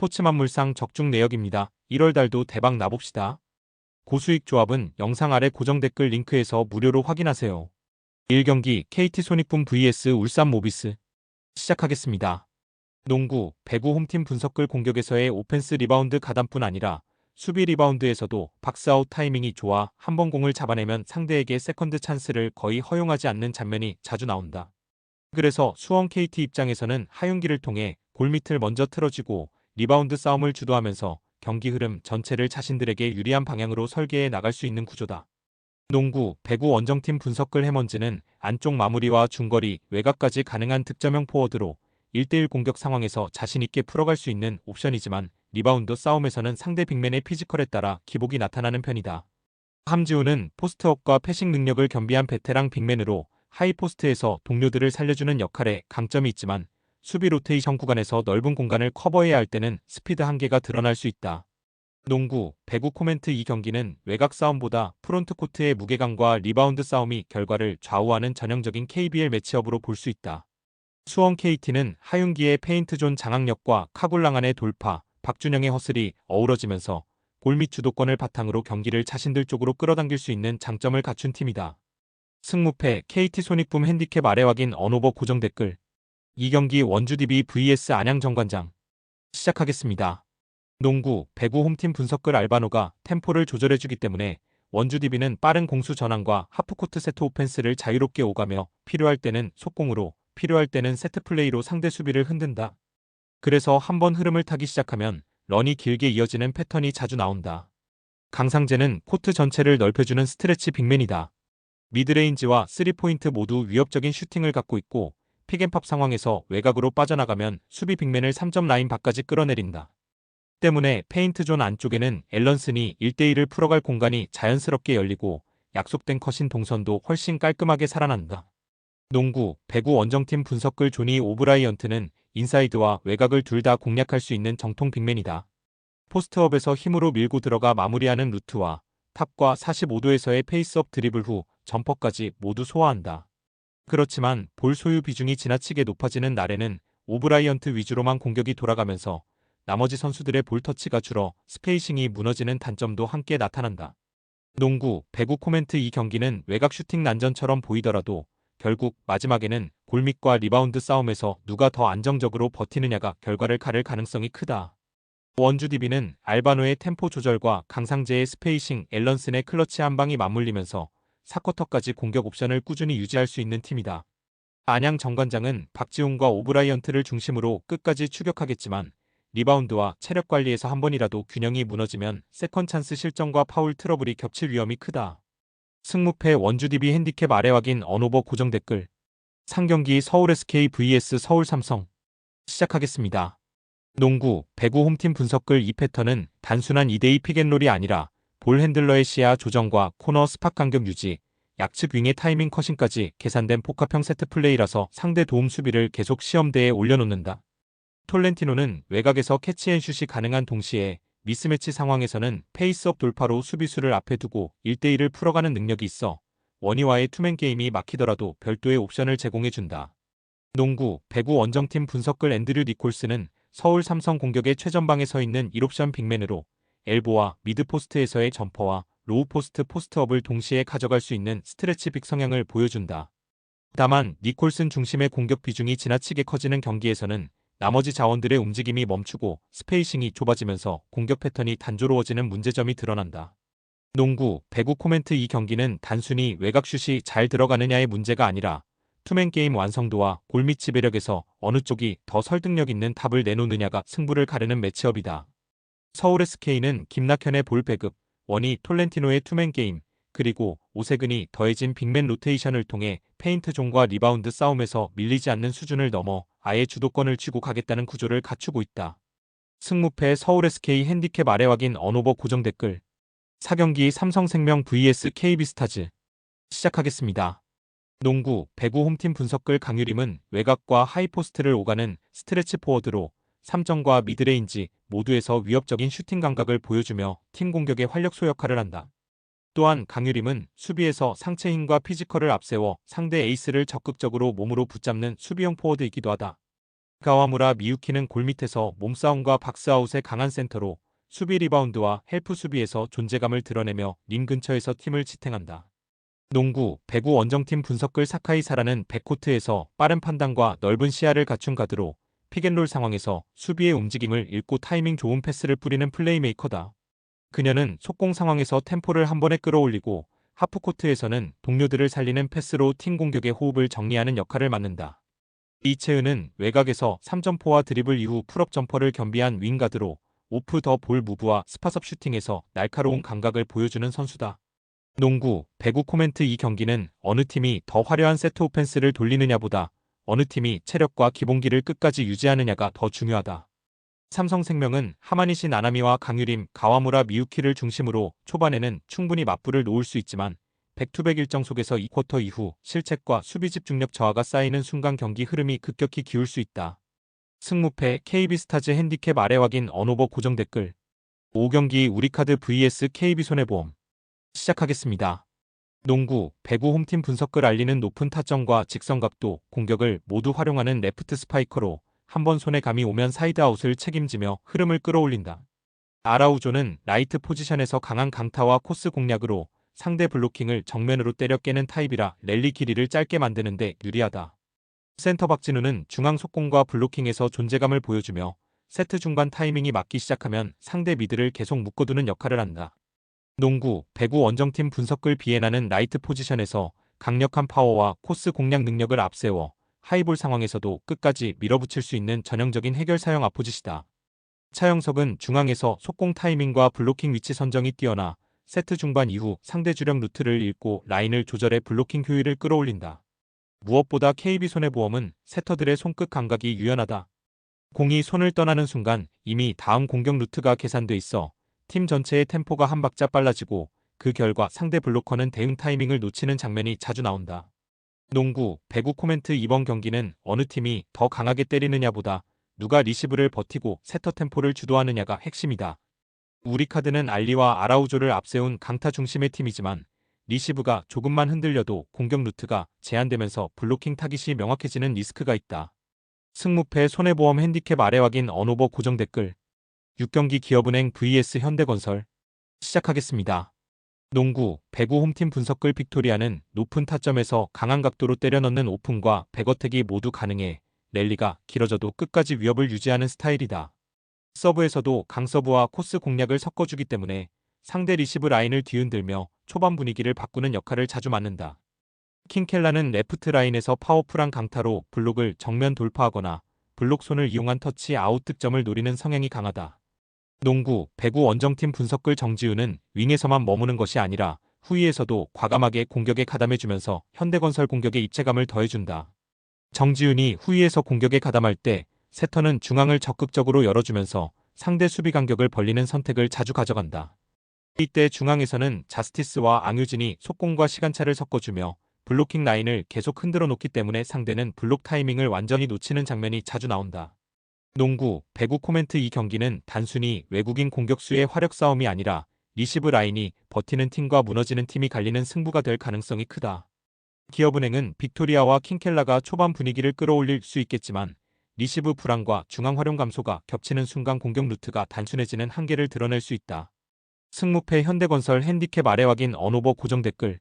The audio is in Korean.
스포츠 만물상 적중 내역입니다. 1월 달도 대박 나봅시다. 고수익 조합은 영상 아래 고정 댓글 링크에서 무료로 확인하세요. 1경기 KT 손익분 vs 울산 모비스 시작하겠습니다. 농구, 배구 홈팀 분석글 공격에서의 오펜스 리바운드 가담뿐 아니라 수비 리바운드에서도 박스아웃 타이밍이 좋아 한 번 공을 잡아내면 상대에게 세컨드 찬스를 거의 허용하지 않는 장면이 자주 나온다. 그래서 수원 KT 입장에서는 하윤기를 통해 골밑을 먼저 틀어주고 리바운드 싸움을 주도하면서 경기 흐름 전체를 자신들에게 유리한 방향으로 설계해 나갈 수 있는 구조다. 농구, 배구 원정팀 분석글 해먼즈는 안쪽 마무리와 중거리, 외곽까지 가능한 득점형 포워드로 1대1 공격 상황에서 자신있게 풀어갈 수 있는 옵션이지만 리바운드 싸움에서는 상대 빅맨의 피지컬에 따라 기복이 나타나는 편이다. 함지우는 포스트업과 패싱 능력을 겸비한 베테랑 빅맨으로 하이포스트에서 동료들을 살려주는 역할에 강점이 있지만 수비 로테이션 구간에서 넓은 공간을 커버해야 할 때는 스피드 한계가 드러날 수 있다. 농구, 배구 코멘트 이 경기는 외곽 싸움보다 프론트 코트의 무게감과 리바운드 싸움이 결과를 좌우하는 전형적인 KBL 매치업으로 볼 수 있다. 수원 KT는 하윤기의 페인트존 장악력과 카굴랑안의 돌파, 박준영의 허슬이 어우러지면서 골밑 주도권을 바탕으로 경기를 자신들 쪽으로 끌어당길 수 있는 장점을 갖춘 팀이다. 승무패 KT 손익붐 핸디캡 아래 확인 언오버 고정 댓글 이 경기 원주DB vs 안양정관장 시작하겠습니다. 농구, 배구 홈팀 분석글 알바노가 템포를 조절해주기 때문에 원주DB는 빠른 공수 전환과 하프코트 세트 오펜스를 자유롭게 오가며 필요할 때는 속공으로 필요할 때는 세트 플레이로 상대 수비를 흔든다. 그래서 한번 흐름을 타기 시작하면 런이 길게 이어지는 패턴이 자주 나온다. 강상재는 코트 전체를 넓혀주는 스트레치 빅맨이다. 미드레인지와 3포인트 모두 위협적인 슈팅을 갖고 있고 픽앤팝 상황에서 외곽으로 빠져나가면 수비 빅맨을 3점 라인 밖까지 끌어내린다. 때문에 페인트 존 안쪽에는 앨런슨이 1대1을 풀어갈 공간이 자연스럽게 열리고 약속된 컷인 동선도 훨씬 깔끔하게 살아난다. 농구, 배구 원정팀 분석글 조니 오브라이언트는 인사이드와 외곽을 둘 다 공략할 수 있는 정통 빅맨이다. 포스트업에서 힘으로 밀고 들어가 마무리하는 루트와 탑과 45도에서의 페이스업 드리블 후 점퍼까지 모두 소화한다. 그렇지만 볼 소유 비중이 지나치게 높아지는 날에는 오브라이언트 위주로만 공격이 돌아가면서 나머지 선수들의 볼 터치가 줄어 스페이싱이 무너지는 단점도 함께 나타난다. 농구, 배구 코멘트 이 경기는 외곽 슈팅 난전처럼 보이더라도 결국 마지막에는 골밑과 리바운드 싸움에서 누가 더 안정적으로 버티느냐가 결과를 가를 가능성이 크다. 원주디비는 알바노의 템포 조절과 강상재의 스페이싱, 앨런슨의 클러치 한 방이 맞물리면서 사쿼터까지 공격 옵션을 꾸준히 유지할 수 있는 팀이다. 안양 정관장은 박지훈과 오브라이언트를 중심으로 끝까지 추격하겠지만 리바운드와 체력 관리에서 한 번이라도 균형이 무너지면 세컨 찬스 실점과 파울 트러블이 겹칠 위험이 크다. 승무패 원주DB 핸디캡 아래 확인 언오버 고정 댓글 상경기 서울 SK vs 서울 삼성 시작하겠습니다. 농구, 배구 홈팀 분석글 이 패턴은 단순한 2대2 픽앤롤이 아니라 볼 핸들러의 시야 조정과 코너 스팟 간격 유지, 약측 윙의 타이밍 컷신까지 계산된 복합형 세트 플레이라서 상대 도움 수비를 계속 시험대에 올려놓는다. 톨렌티노는 외곽에서 캐치앤슛이 가능한 동시에 미스매치 상황에서는 페이스업 돌파로 수비수를 앞에 두고 1대1을 풀어가는 능력이 있어 원희와의 투맨 게임이 막히더라도 별도의 옵션을 제공해준다. 농구, 배구 원정팀 분석글 앤드류 니콜스는 서울 삼성 공격의 최전방에 서 있는 1옵션 빅맨으로 엘보와 미드포스트에서의 점퍼와 로우포스트 포스트업을 동시에 가져갈 수 있는 스트레치 빅 성향을 보여준다. 다만 니콜슨 중심의 공격 비중이 지나치게 커지는 경기에서는 나머지 자원들의 움직임이 멈추고 스페이싱이 좁아지면서 공격 패턴이 단조로워지는 문제점이 드러난다. 농구, 배구 코멘트 이 경기는 단순히 외곽슛이 잘 들어가느냐의 문제가 아니라 투맨 게임 완성도와 골밑 지배력에서 어느 쪽이 더 설득력 있는 답을 내놓느냐가 승부를 가르는 매치업이다. 서울 SK는 김낙현의 볼 배급, 원희 톨렌티노의 투맨 게임, 그리고 오세근이 더해진 빅맨 로테이션을 통해 페인트 존과 리바운드 싸움에서 밀리지 않는 수준을 넘어 아예 주도권을 쥐고 가겠다는 구조를 갖추고 있다. 승무패 서울 SK 핸디캡 아래 확인 언오버 고정 댓글 4경기 삼성생명 vs KB스타즈 시작하겠습니다. 농구, 배구 홈팀 분석글 강유림은 외곽과 하이포스트를 오가는 스트레치 포워드로 3점과 미드레인지 모두에서 위협적인 슈팅 감각을 보여주며 팀 공격의 활력소 역할을 한다. 또한 강유림은 수비에서 상체 힘과 피지컬을 앞세워 상대 에이스를 적극적으로 몸으로 붙잡는 수비형 포워드이기도 하다. 가와무라 미유키는 골밑에서 몸싸움과 박스아웃의 강한 센터로 수비 리바운드와 헬프 수비에서 존재감을 드러내며 림 근처에서 팀을 지탱한다. 농구, 배구 원정팀 분석글 사카이 사라는 백코트에서 빠른 판단과 넓은 시야를 갖춘 가드로 픽앤롤 상황에서 수비의 움직임을 읽고 타이밍 좋은 패스를 뿌리는 플레이메이커다. 그녀는 속공 상황에서 템포를 한 번에 끌어올리고 하프코트에서는 동료들을 살리는 패스로 팀 공격의 호흡을 정리하는 역할을 맡는다. 이채은은 외곽에서 3점포와 드리블 이후 풀업 점퍼를 겸비한 윙가드로 오프 더 볼 무브와 스파섭 슈팅에서 날카로운 감각을 보여주는 선수다. 농구, 배구 코멘트 이 경기는 어느 팀이 더 화려한 세트 오펜스를 돌리느냐보다 어느 팀이 체력과 기본기를 끝까지 유지하느냐가 더 중요하다. 삼성생명은 하마니시 나나미와 강유림, 가와무라 미유키를 중심으로 초반에는 충분히 맞불을 놓을 수 있지만 백투백 일정 속에서 2쿼터 이후 실책과 수비 집중력 저하가 쌓이는 순간 경기 흐름이 급격히 기울 수 있다. 승무패 KB스타즈 핸디캡 아래 확인 언오버 고정 댓글 5경기 우리카드 vs KB손해보험 시작하겠습니다. 농구, 배구 홈팀 분석글 알리는 높은 타점과 직선각도, 공격을 모두 활용하는 레프트 스파이커로 한 번 손에 감이 오면 사이드 아웃을 책임지며 흐름을 끌어올린다. 아라우조는 라이트 포지션에서 강한 강타와 코스 공략으로 상대 블로킹을 정면으로 때려 깨는 타입이라 랠리 길이를 짧게 만드는데 유리하다. 센터 박진우는 중앙 속공과 블로킹에서 존재감을 보여주며 세트 중반 타이밍이 맞기 시작하면 상대 미드를 계속 묶어두는 역할을 한다. 농구, 배구 원정팀 분석글 비에나는 라이트 포지션에서 강력한 파워와 코스 공략 능력을 앞세워 하이볼 상황에서도 끝까지 밀어붙일 수 있는 전형적인 해결 사형 아포짓이다. 차영석은 중앙에서 속공 타이밍과 블로킹 위치 선정이 뛰어나 세트 중반 이후 상대 주력 루트를 읽고 라인을 조절해 블로킹 효율을 끌어올린다. 무엇보다 KB손해보험은 세터들의 손끝 감각이 유연하다. 공이 손을 떠나는 순간 이미 다음 공격 루트가 계산돼 있어 팀 전체의 템포가 한 박자 빨라지고 그 결과 상대 블로커는 대응 타이밍을 놓치는 장면이 자주 나온다. 농구, 배구 코멘트 이번 경기는 어느 팀이 더 강하게 때리느냐보다 누가 리시브를 버티고 세터 템포를 주도하느냐가 핵심이다. 우리 카드는 알리와 아라우조를 앞세운 강타 중심의 팀이지만 리시브가 조금만 흔들려도 공격 루트가 제한되면서 블로킹 타깃이 명확해지는 리스크가 있다. 승무패 손해보험 핸디캡 아래 확인 언오버 고정 댓글 6경기 기업은행 vs 현대건설 시작하겠습니다. 농구, 배구 홈팀 분석글 빅토리아는 높은 타점에서 강한 각도로 때려 넣는 오픈과 백어택이 모두 가능해 랠리가 길어져도 끝까지 위협을 유지하는 스타일이다. 서브에서도 강서브와 코스 공략을 섞어주기 때문에 상대 리시브 라인을 뒤흔들며 초반 분위기를 바꾸는 역할을 자주 맡는다. 킹켈라는 레프트 라인에서 파워풀한 강타로 블록을 정면 돌파하거나 블록 손을 이용한 터치 아웃 득점을 노리는 성향이 강하다. 농구, 배구 원정팀 분석글 정지우는 윙에서만 머무는 것이 아니라 후위에서도 과감하게 공격에 가담해주면서 현대건설 공격에 입체감을 더해준다. 정지훈이 후위에서 공격에 가담할 때 세터는 중앙을 적극적으로 열어주면서 상대 수비 간격을 벌리는 선택을 자주 가져간다. 이때 중앙에서는 자스티스와 앙유진이 속공과 시간차를 섞어주며 블로킹 라인을 계속 흔들어 놓기 때문에 상대는 블록 타이밍을 완전히 놓치는 장면이 자주 나온다. 농구, 배구 코멘트 이 경기는 단순히 외국인 공격수의 화력 싸움이 아니라 리시브 라인이 버티는 팀과 무너지는 팀이 갈리는 승부가 될 가능성이 크다. 기업은행은 빅토리아와 킹켈라가 초반 분위기를 끌어올릴 수 있겠지만 리시브 불안과 중앙 활용 감소가 겹치는 순간 공격 루트가 단순해지는 한계를 드러낼 수 있다. 승무패 현대건설 핸디캡 아래 확인 언오버 고정 댓글